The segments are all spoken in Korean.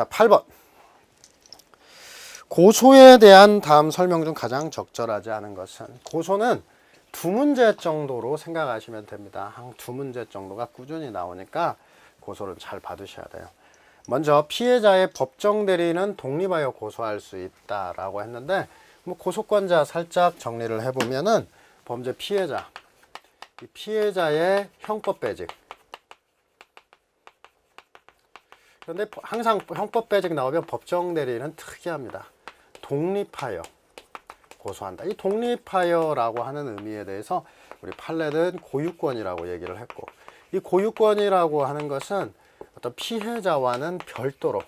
자, 8번. 고소에 대한 다음 설명 중 가장 적절하지 않은 것은 고소는 두 문제 정도로 생각하시면 됩니다. 한 두 문제 정도가 꾸준히 나오니까 고소를 잘 받으셔야 돼요. 먼저 피해자의 법정 대리는 독립하여 고소할 수 있다라고 했는데 뭐 고소권자 살짝 정리를 해보면은 범죄 피해자 이 피해자의 형법 배직 그런데 항상 형법 배직 나오면 법정 대리는 특이합니다. 독립하여 고소한다. 이 독립하여라고 하는 의미에 대해서 우리 판례는 고유권이라고 얘기를 했고 이 고유권이라고 하는 것은 어떤 피해자와는 별도로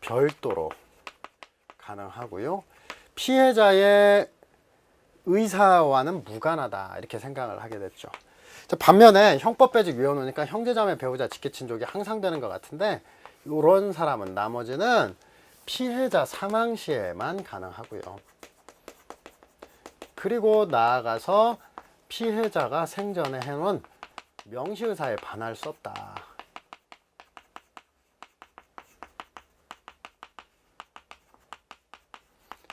별도로 가능하고요. 피해자의 의사와는 무관하다 이렇게 생각을 하게 됐죠. 자, 반면에 형법 배직위원회니까 형제자매 배우자 직계친족이 항상 되는 것 같은데 이런 사람은 나머지는 피해자 사망 시에만 가능하고요. 그리고 나아가서 피해자가 생전에 해놓은 명시의사에 반할 수 없다.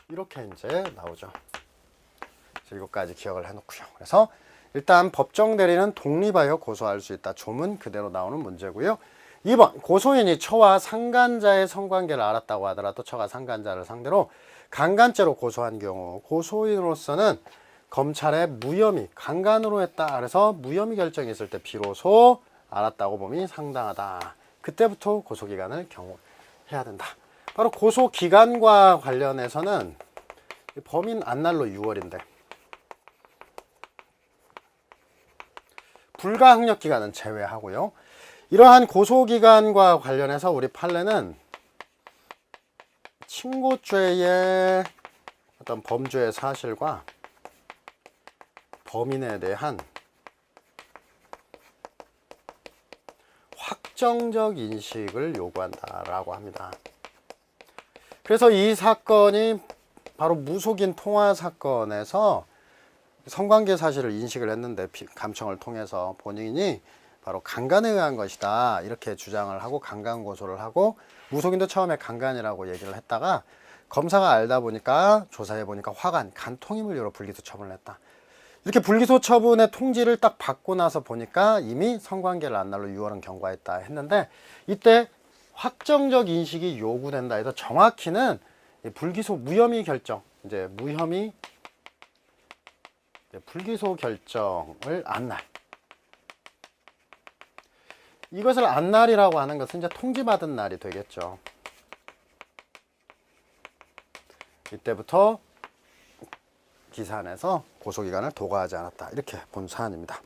이렇게 이제 나오죠. 그래서 이것까지 기억을 해놓고요. 그래서 일단 법정 대리는 독립하여 고소할 수 있다. 조문 그대로 나오는 문제고요. 2번 고소인이 처와 상간자의 성관계를 알았다고 하더라도 처가 상간자를 상대로 강간죄로 고소한 경우 고소인으로서는 검찰에 무혐의 강간으로 했다. 그래서 무혐의 결정이 있을 때 비로소 알았다고 봄이 상당하다. 그때부터 고소 기간을 경고해야 된다. 바로 고소 기간과 관련해서는 범인 안날로 6월인데 불가항력 기간은 제외하고요. 이러한 고소 기간과 관련해서 우리 판례는 친고죄의 어떤 범죄의 사실과 범인에 대한 확정적 인식을 요구한다라고 합니다. 그래서 이 사건이 바로 무속인 통화 사건에서 성관계 사실을 인식을 했는데 비- 감청을 통해서 본인이 바로 강간에 의한 것이다 이렇게 주장을 하고 강간 고소를 하고 무속인도 처음에 강간이라고 얘기를 했다가 검사가 알다 보니까 조사해 보니까 화간 간통임을 불기소 처분을 했다. 이렇게 불기소 처분의 통지를 딱 받고 나서 보니까 이미 성관계를 안 날로 6월은 경과했다 했는데 이때 확정적 인식이 요구된다 해서 정확히는 이 불기소 무혐의 결정 이제 무혐의 불기소 결정을 안날 이것을 안날이라고 하는 것은 이제 통지받은 날이 되겠죠. 이때부터 기산에서 고소기간을 도과하지 않았다. 이렇게 본 사안입니다.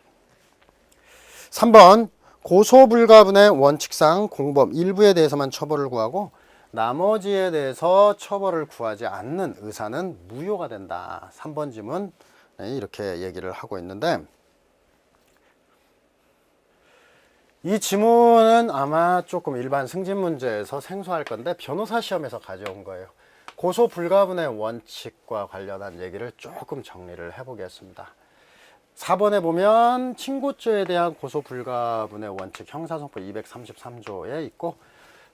3번 고소불가분의 원칙상 공범 일부에 대해서만 처벌을 구하고 나머지에 대해서 처벌을 구하지 않는 의사는 무효가 된다. 3번 지문 네, 이렇게 얘기를 하고 있는데 이 지문은 아마 조금 일반 승진 문제에서 생소할 건데 변호사 시험에서 가져온 거예요. 고소 불가분의 원칙과 관련한 얘기를 조금 정리를 해보겠습니다. 4번에 보면 친고죄에 대한 고소 불가분의 원칙 형사성법 233조에 있고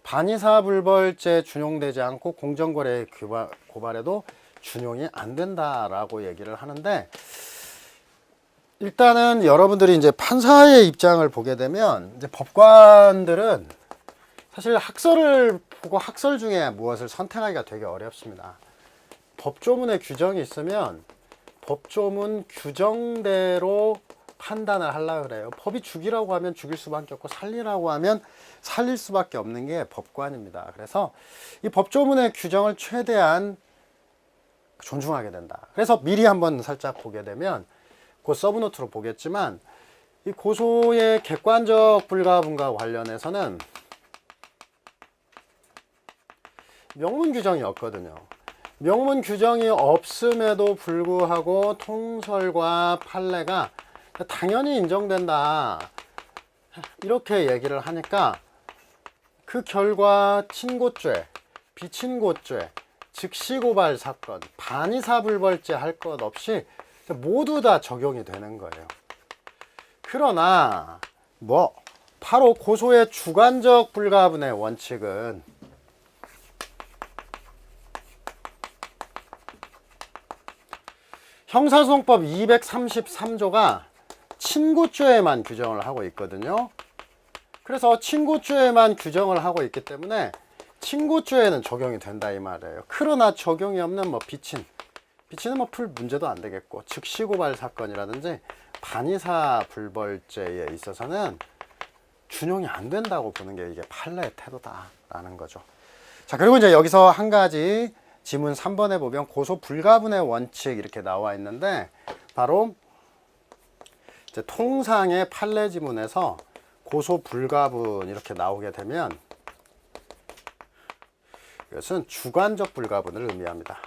반의사 불벌죄 준용되지 않고 공정거래 고발, 고발에도 준용이 안 된다라고 얘기를 하는데 일단은 여러분들이 이제 판사의 입장을 보게 되면 이제 법관들은 사실 학설을 보고 학설 중에 무엇을 선택하기가 되게 어렵습니다. 법조문에 규정이 있으면 법조문 규정대로 판단을 하려고 그래요. 법이 죽이라고 하면 죽일 수밖에 없고 살리라고 하면 살릴 수밖에 없는 게 법관입니다. 그래서 이 법조문의 규정을 최대한 존중하게 된다. 그래서 미리 한번 살짝 보게 되면 그 서브노트로 보겠지만 이 고소의 객관적 불가분과 관련해서는 명문 규정이 없거든요. 명문 규정이 없음에도 불구하고 통설과 판례가 당연히 인정된다. 이렇게 얘기를 하니까 그 결과 친고죄, 비친고죄, 즉시 고발 사건, 반의사 불벌죄 할 것 없이 모두 다 적용이 되는 거예요. 그러나 뭐 바로 고소의 주관적 불가분의 원칙은 형사소송법 233조가 친고죄에만 규정을 하고 있거든요. 그래서 친고죄에만 규정을 하고 있기 때문에 친고죄에는 적용이 된다 이 말이에요. 그러나 적용이 없는 뭐 비친 비치는 뭐풀 문제도 안 되겠고 즉시고발 사건이라든지 반의사 불벌죄에 있어서는 준용이 안 된다고 보는 게 이게 판례의 태도다라는 거죠. 자 그리고 이제 여기서 한 가지 지문 3번에 보면 고소 불가분의 원칙 이렇게 나와 있는데 바로 통상의 판례 지문에서 고소 불가분 이렇게 나오게 되면 이것은 주관적 불가분을 의미합니다.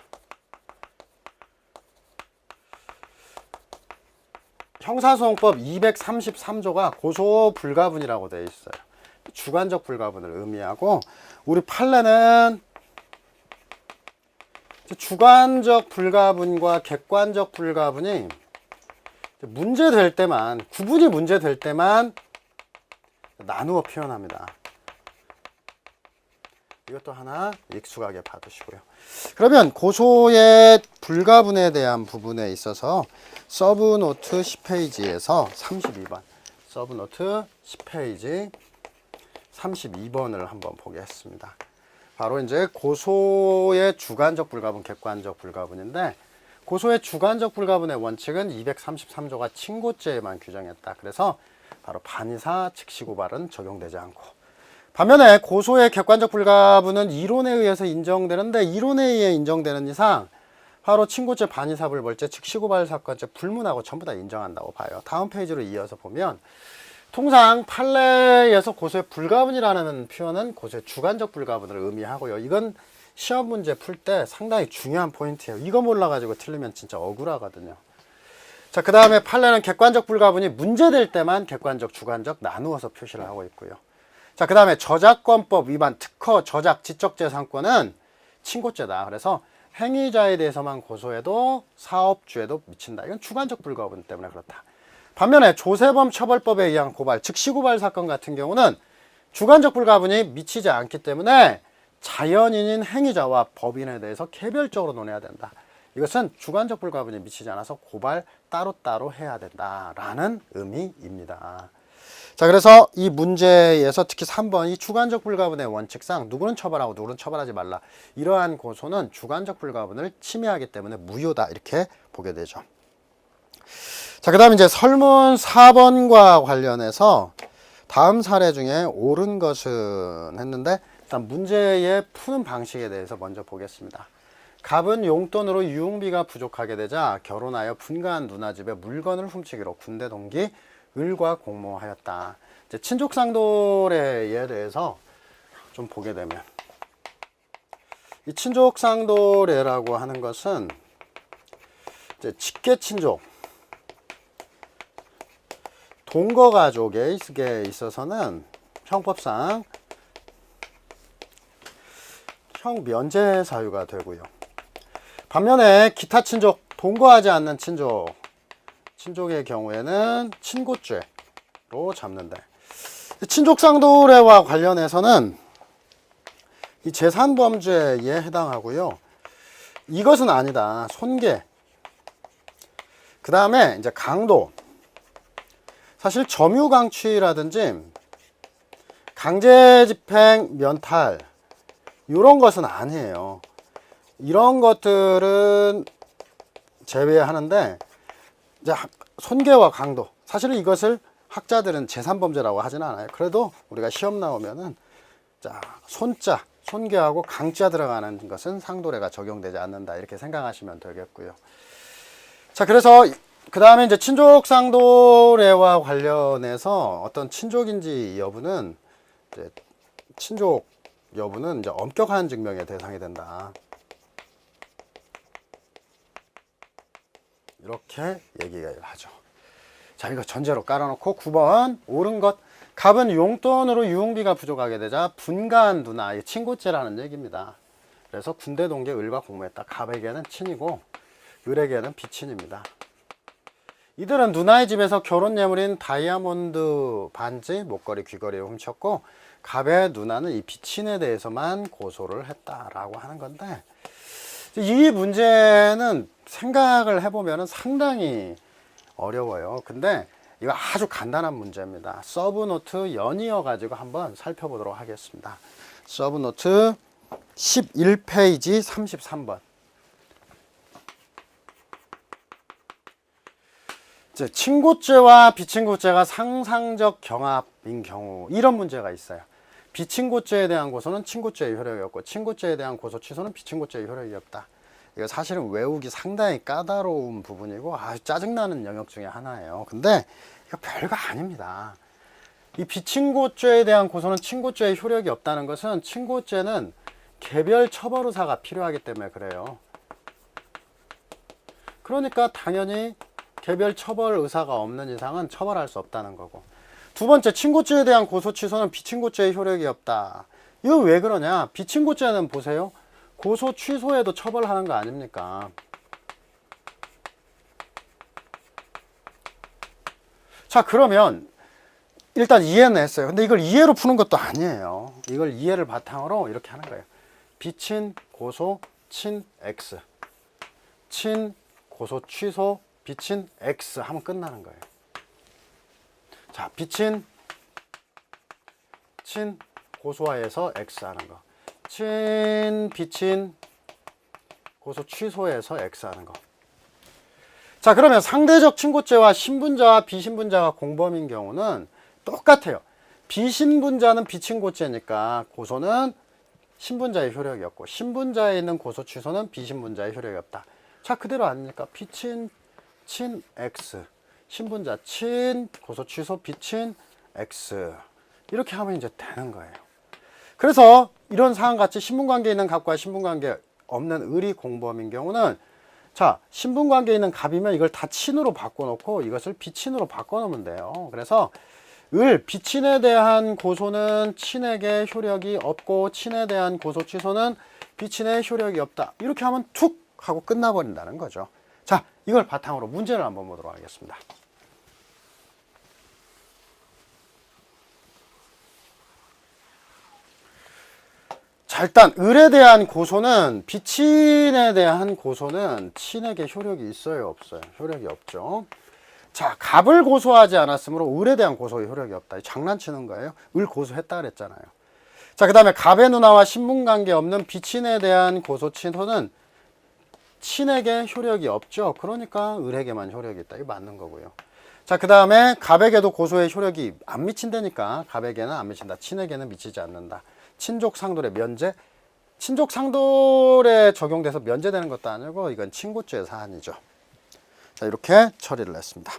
형사소송법 233조가 고소 불가분이라고 되어 있어요. 주관적 불가분을 의미하고 우리 판례는 주관적 불가분과 객관적 불가분이 문제될 때만 구분이 문제될 때만 나누어 표현합니다. 이것도 하나 익숙하게 봐두시고요. 그러면 고소의 불가분에 대한 부분에 있어서 서브노트 10페이지에서 32번 서브노트 10페이지 32번을 한번 보겠습니다. 바로 이제 고소의 주관적 불가분, 객관적 불가분인데 고소의 주관적 불가분의 원칙은 233조가 친고죄에만 규정했다. 그래서 바로 반의사 즉시 고발은 적용되지 않고 반면에 고소의 객관적 불가분은 이론에 의해서 인정되는데 이론에 의해 인정되는 이상 바로 친고죄, 반의사 불벌죄, 즉 시고발 사건죄 불문하고 전부 다 인정한다고 봐요. 다음 페이지로 이어서 보면 통상 판례에서 고소의 불가분이라는 표현은 고소의 주관적 불가분을 의미하고요. 이건 시험 문제 풀 때 상당히 중요한 포인트예요. 이거 몰라가지고 틀리면 진짜 억울하거든요. 자, 그 다음에 판례는 객관적 불가분이 문제될 때만 객관적, 주관적 나누어서 표시를 하고 있고요. 자, 그 다음에 저작권법 위반 특허 저작 지적재산권은 친고죄다. 그래서 행위자에 대해서만 고소해도 사업주에도 미친다. 이건 주관적 불가분 때문에 그렇다. 반면에 조세범 처벌법에 의한 고발, 즉시 고발 사건 같은 경우는 주관적 불가분이 미치지 않기 때문에 자연인인 행위자와 법인에 대해서 개별적으로 논해야 된다. 이것은 주관적 불가분이 미치지 않아서 고발 따로따로 해야 된다라는 의미입니다. 자, 그래서 이 문제에서 특히 3번 이 주관적 불가분의 원칙상 누구는 처벌하고 누구는 처벌하지 말라. 이러한 고소는 주관적 불가분을 침해하기 때문에 무효다. 이렇게 보게 되죠. 자, 그 다음에 이제 설문 4번과 관련해서 다음 사례 중에 옳은 것은 했는데 일단 문제의 푸는 방식에 대해서 먼저 보겠습니다. 갑은 용돈으로 유흥비가 부족하게 되자 결혼하여 분가한 누나 집에 물건을 훔치기로 군대 동기 을과 공모하였다. 이제 친족상돌의 예에 대해서 좀 보게 되면 이 친족상돌애라고 하는 것은 이제 직계 친족 동거 가족에 있어서는 형법상 형 면제 사유가 되고요. 반면에 기타 친족 동거하지 않는 친족 친족의 경우에는 친고죄로 잡는데 친족상도례와 관련해서는 이 재산범죄에 해당하고요. 이것은 아니다. 손괴. 그 다음에 이제 강도. 사실 점유강취라든지 강제집행 면탈 이런 것은 아니에요. 이런 것들은 제외하는데 이제 손괴와 강도 사실은 이것을 학자들은 재산범죄라고 하지는 않아요. 그래도 우리가 시험 나오면은 자 손자 손괴하고 강자 들어가는 것은 상도례가 적용되지 않는다 이렇게 생각하시면 되겠고요. 자 그래서 그 다음에 이제 친족 상도례와 관련해서 어떤 친족인지 여부는 친족 여부는 이제 엄격한 증명의 대상이 된다. 이렇게 얘기를 하죠. 자, 이거 전제로 깔아놓고 9번 옳은 것. 갑은 용돈으로 유흥비가 부족하게 되자 분가한 누나, 이 친고죄라는 얘기입니다. 그래서 군대 동계 을과 공모했다. 갑에게는 친이고 을에게는 비친입니다. 이들은 누나의 집에서 결혼 예물인 다이아몬드 반지, 목걸이, 귀걸이를 훔쳤고 갑의 누나는 이 비친에 대해서만 고소를 했다라고 하는 건데 이 문제는 생각을 해보면 상당히 어려워요. 근데 이거 아주 간단한 문제입니다. 서브노트 연이어 가지고 한번 살펴보도록 하겠습니다. 서브노트 11페이지 33번. 이제 친고죄와 비친고죄가 상상적 경합인 경우 이런 문제가 있어요. 비친고죄에 대한 고소는 친고죄의 효력이 없고 친고죄에 대한 고소 취소는 비친고죄의 효력이 없다. 이거 사실은 외우기 상당히 까다로운 부분이고 아주 짜증나는 영역 중에 하나예요. 근데 이거 별거 아닙니다. 이 비친고죄에 대한 고소는 친고죄의 효력이 없다는 것은 친고죄는 개별 처벌 의사가 필요하기 때문에 그래요. 그러니까 당연히 개별 처벌 의사가 없는 이상은 처벌할 수 없다는 거고. 두 번째, 친고죄에 대한 고소 취소는 비친고죄의 효력이 없다. 이거 왜 그러냐? 비친고죄는 보세요. 고소 취소에도 처벌하는 거 아닙니까? 자, 그러면 일단 이해는 했어요. 근데 이걸 이해로 푸는 것도 아니에요. 이걸 이해를 바탕으로 이렇게 하는 거예요. 비친 고소 친 X. 친 고소 취소 비친 X 하면 끝나는 거예요. 자, 비친 친 고소화해서 X 하는 거. 친 비친 고소 취소해서 X 하는 거. 자, 그러면 상대적 친고죄와 신분자와 비신분자가 공범인 경우는 똑같아요. 비신분자는 비친고죄니까 고소는 신분자의 효력이 없고 신분자에 있는 고소 취소는 비신분자의 효력이 없다. 자, 그대로 아닙니까? 비친 친 X 신분자 친 고소 취소 비친 X 이렇게 하면 이제 되는 거예요. 그래서 이런 사항 같이 신분관계 있는 갑과 신분관계 없는 을이 공범인 경우는 자 신분관계 있는 갑이면 이걸 다 친으로 바꿔놓고 이것을 비친으로 바꿔놓으면 돼요. 그래서 을 비친에 대한 고소는 친에게 효력이 없고 친에 대한 고소 취소는 비친의 효력이 없다. 이렇게 하면 툭 하고 끝나버린다는 거죠. 자, 이걸 바탕으로 문제를 한번 보도록 하겠습니다. 자, 일단 을에 대한 고소는 비친에 대한 고소는 친에게 효력이 있어요, 없어요? 효력이 없죠. 자, 갑을 고소하지 않았으므로 을에 대한 고소의 효력이 없다. 장난치는 거예요. 을 고소했다 그랬잖아요. 자, 그 다음에 갑의 누나와 신분 관계 없는 비친에 대한 고소 취소는 친에게 효력이 없죠. 그러니까 을에게만 효력이 있다. 이거 맞는 거고요. 자, 그 다음에 갑에게도 고소의 효력이 안 미친다니까 갑에게는 안 미친다. 친에게는 미치지 않는다. 친족 상돌의 면제. 친족 상돌에 적용돼서 면제되는 것도 아니고 이건 친고죄 사안이죠. 자, 이렇게 처리를 했습니다.